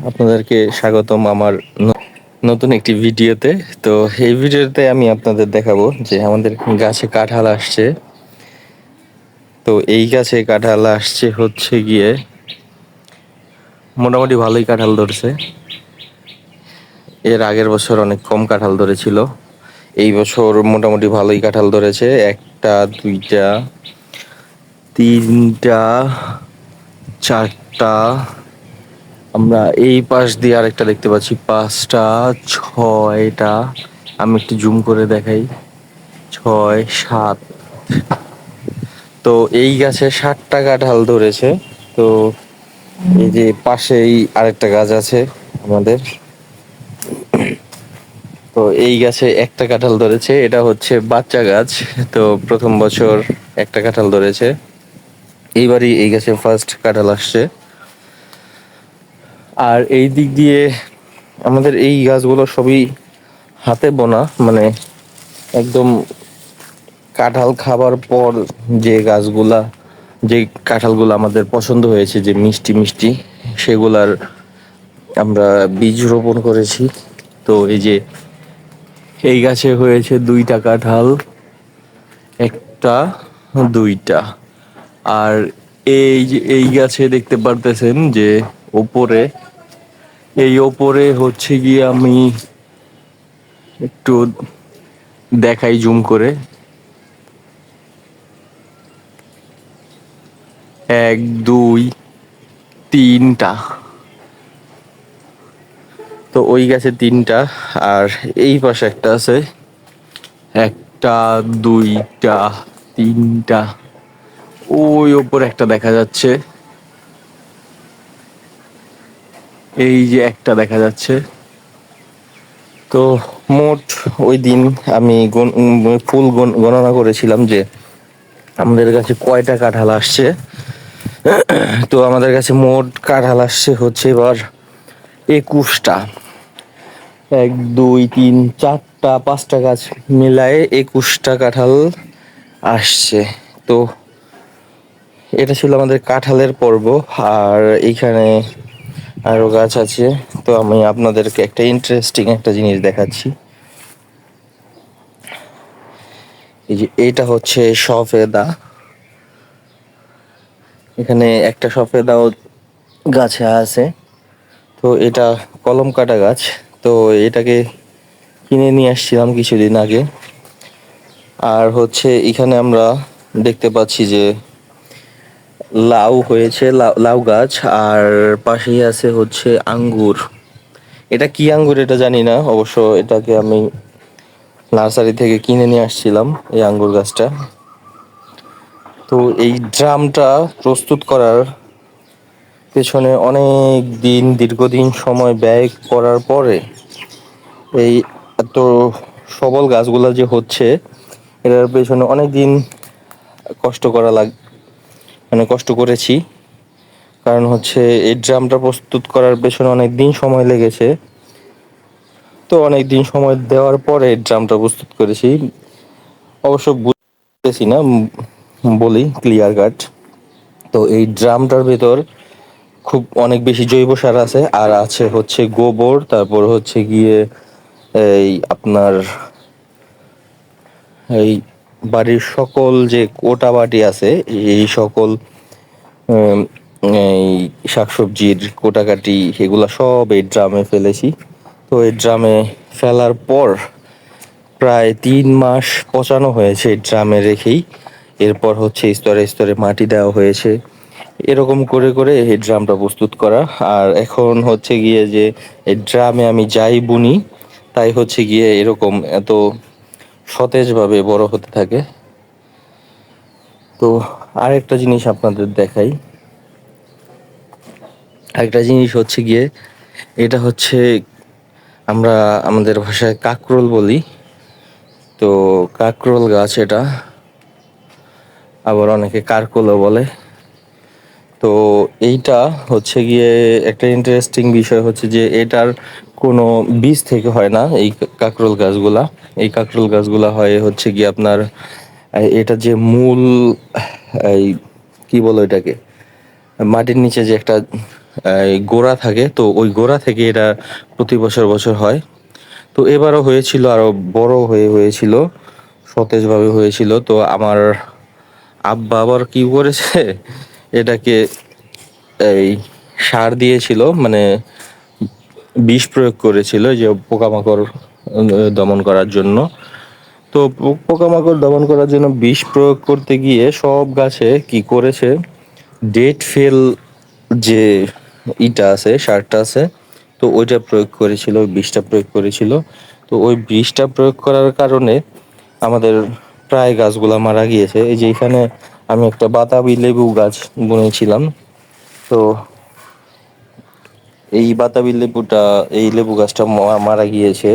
আপনাদেরকে স্বাগতম আমার নতুন একটি ভিডিওতে। তো এই ভিডিওতে আমি আপনাদের দেখাবো যে আমাদের গাছে কাঁঠাল আসছে। তো এই গাছে কাঁঠাল আসছে হচ্ছে গিয়ে মোটামুটি ভালোই কাঁঠাল ধরছে। এর আগের বছর অনেক কম কাঁঠাল ধরেছিল। এই বছর মোটামুটি ভালোই কাঁঠাল ধরেছে। একটা, দুইটা, তিনটা, চারটা আমরা এই পাশ দিয়ে আরেকটা দেখতে পাচ্ছি। পাঁচটা, ছয়টা। আমি একটু জুম করে দেখাই। ছয়, সাত। তো এই গাছে ষাটটা কাঁঠাল ধরেছে। তো এই যে পাশেই আরেকটা গাছ আছে আমাদের। তো এই গাছে একটা কাঁঠাল ধরেছে। এটা হচ্ছে বাচ্চা গাছ। তো প্রথম বছর একটা কাঁঠাল ধরেছে। এইবারই এই গাছে ফার্স্ট কাঁঠাল আসছে। আর এই দিক দিয়ে আমাদের এই গাছগুলো সবই হাতে বোনা মানে একদম কাঁঠাল খাবার পর যে গাছগুলা, যে কাঁঠালগুলো আমাদের পছন্দ হয়েছে, যে মিষ্টি মিষ্টি, সেগুলার আমরা বীজ রোপণ করেছি। তো এই যে এই গাছে হয়েছে দুইটা কাঁঠাল, একটা, দুইটা। আর এই যে এই গাছে দেখতে পারতেছেন যে ওপরে এই ওপরে হচ্ছে গিয়ে আমি একটু দেখাই জুম করে। এক, দুই, তিনটা। তো ওই গাছে তিনটা, আর এই পাশে একটা আছে। একটা, দুইটা, তিনটা। ওই ওপর একটা দেখা যাচ্ছে। এই যে একটা দেখা যাচ্ছে। তো মোট ওই দিন আমি ফুল গণ- গণনা করেছিলাম যে আমাদের কাছে কয়টা কাঁঠাল আসছে। তো আমাদের কাছে মোট কাঁঠাল আসছে হচ্ছে এবার একুশটা। এক, দুই, তিন, চারটা, পাঁচটা গাছ মিলায়ে একুশটা কাঁঠাল আসছে। তো এটা ছিল আমাদের কাঁঠালের পর্ব। আর এইখানে আরও গাছ আছে, তো আমি আপনাদেরকে একটা ইন্টারেস্টিং একটা জিনিস দেখাচ্ছি। এই যে এটা হচ্ছে সফেদা। এখানে একটা সফেদাও গাছে আছে। তো এটা কলম কাটা গাছ, তো এটাকে কিনে নিয়ে আসছিলাম কিছুদিন আগে। আর হচ্ছে এখানে আমরা দেখতে পাচ্ছি যে লাউ হয়েছে, লাউ গাছ, আর পাশেই আছে হচ্ছে আঙ্গুর। এটা কি আঙ্গুর এটা জানি না, অবশ্য এটাকে আমি নার্সারি থেকে কিনে নিয়ে আসছিলাম এই আঙ্গুর গাছটা। তো এই ড্রামটা প্রস্তুত করার পেছনে অনেক দিন, দীর্ঘদিন সময় ব্যয় করার পরে এই এত সবল গাছগুলো যে হচ্ছে, এটার পেছনে অনেক দিন কষ্ট করা লাগ মানে কষ্ট করেছি। কারণ হচ্ছে এই ড্রামটা প্রস্তুত করার পেছনে অনেক দিন সময় লেগেছে। তো অনেক দিন সময় দেওয়ার পরে ড্রামটা প্রস্তুত করেছি। অবশ্য বুঝতেছি না বলি ক্লিয়ার কাট তো এই ড্রামটার ভেতর খুব অনেক বেশি জৈব সার আছে। আর আছে হচ্ছে গোবর, তারপর হচ্ছে গিয়ে এই আপনার এই বাড়ির সকল যে কোটা বাটি আছে, এই সকল এই শাকসবজির কোটাকাটি এগুলা সব এই ড্রামে ফেলেছি। তো এই ড্রামে ফেলার পর প্রায় তিন মাস পচানো হয়েছে এই ড্রামে রেখেই। এরপর হচ্ছে স্তরে স্তরে মাটি দেওয়া হয়েছে। এরকম করে করে এই ড্রামটা প্রস্তুত করা। আর এখন হচ্ছে গিয়ে যে এই ড্রামে আমি যাই বুনি, তাই হচ্ছে গিয়ে এরকম এত সতেজভাবে বড় হতে থাকে। তো আরেকটা জিনিস আপনাদের দেখাই। আরেকটা জিনিস হচ্ছে গিয়ে, এটা হচ্ছে আমরা আমাদের ভাষায় কাকরোল বলি। তো কাকরোল গাছ এটা, আবার অনেকে কারকোলও বলে। তো এইটা হচ্ছে গিয়ে একটা ইন্টারেস্টিং বিষয় হচ্ছে যে এটার কোনো বীজ থেকে হয় না এই কাকরোল গাছগুলা। এই কাকরোল গাছগুলা হয় হচ্ছে গিয়ে আপনার এটা যে মূল, এই কি বলো এটাকে মাটির নিচে যে একটা গোড়া থাকে, তো ওই গোড়া থেকে এটা প্রতি বছর বছর হয়। তো এবারও হয়েছিল, আরও বড় হয়ে হয়েছিল, সতেজভাবে হয়েছিল। তো আমার আব্বা আবার কি করেছে এটাকে এই সার দিয়েছিল মানে বিষ প্রয়োগ করেছিল যে পোকামাকড় দমন করার জন্য। তো পোকামাকড় দমন করার জন্য বিষ প্রয়োগ করতে গিয়ে সব গাছে কি করেছে? ডেট ফেল যে ইটা আছে, সারটা আছে, তো ওইটা প্রয়োগ করেছিল, ওই বিষটা প্রয়োগ করেছিল। তো ওই বিষটা প্রয়োগ করার কারণে আমাদের প্রায় গাছগুলা মারা গিয়েছে। এই যে এখানে আমি একটা বাতাবি লেবু গাছ বুনেছিলাম। তো এই বাতাবি লেবুটা, এই লেবু গাছটা মারা গিয়েছে।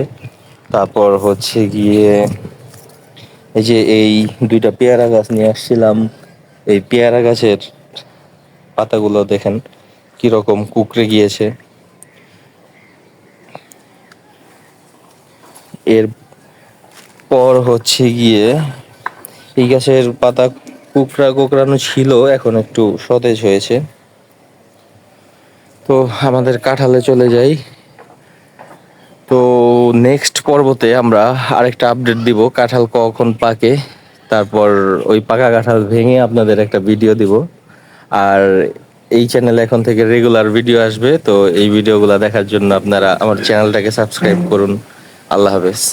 তারপর হচ্ছে গিয়ে এই যে এই দুইটা পেয়ারা গাছ নিয়ে আসছিলাম। এই পেয়ারা গাছের পাতাগুলো দেখেন কীরকম কুকড়ে গিয়েছে। এর পর হচ্ছে গিয়ে এই গাছের পাতা কুকড়া কোকড়ানো ছিল, এখন একটু সতেজ হয়েছে। তো আমাদের কাঁঠালে চলে যাই। তো নেক্সট পর্বতে আমরা আরেকটা আপডেট দিব, কাঁঠাল কখন পাকে, তারপর ওই পাকা কাঁঠাল ভেঙে আপনাদের একটা ভিডিও দিব। আর এই চ্যানেলে এখন থেকে রেগুলার ভিডিও আসবে, তো এই ভিডিওগুলো দেখার জন্য আপনারা আমার চ্যানেলটাকে সাবস্ক্রাইব করুন। আল্লাহ হাফেজ।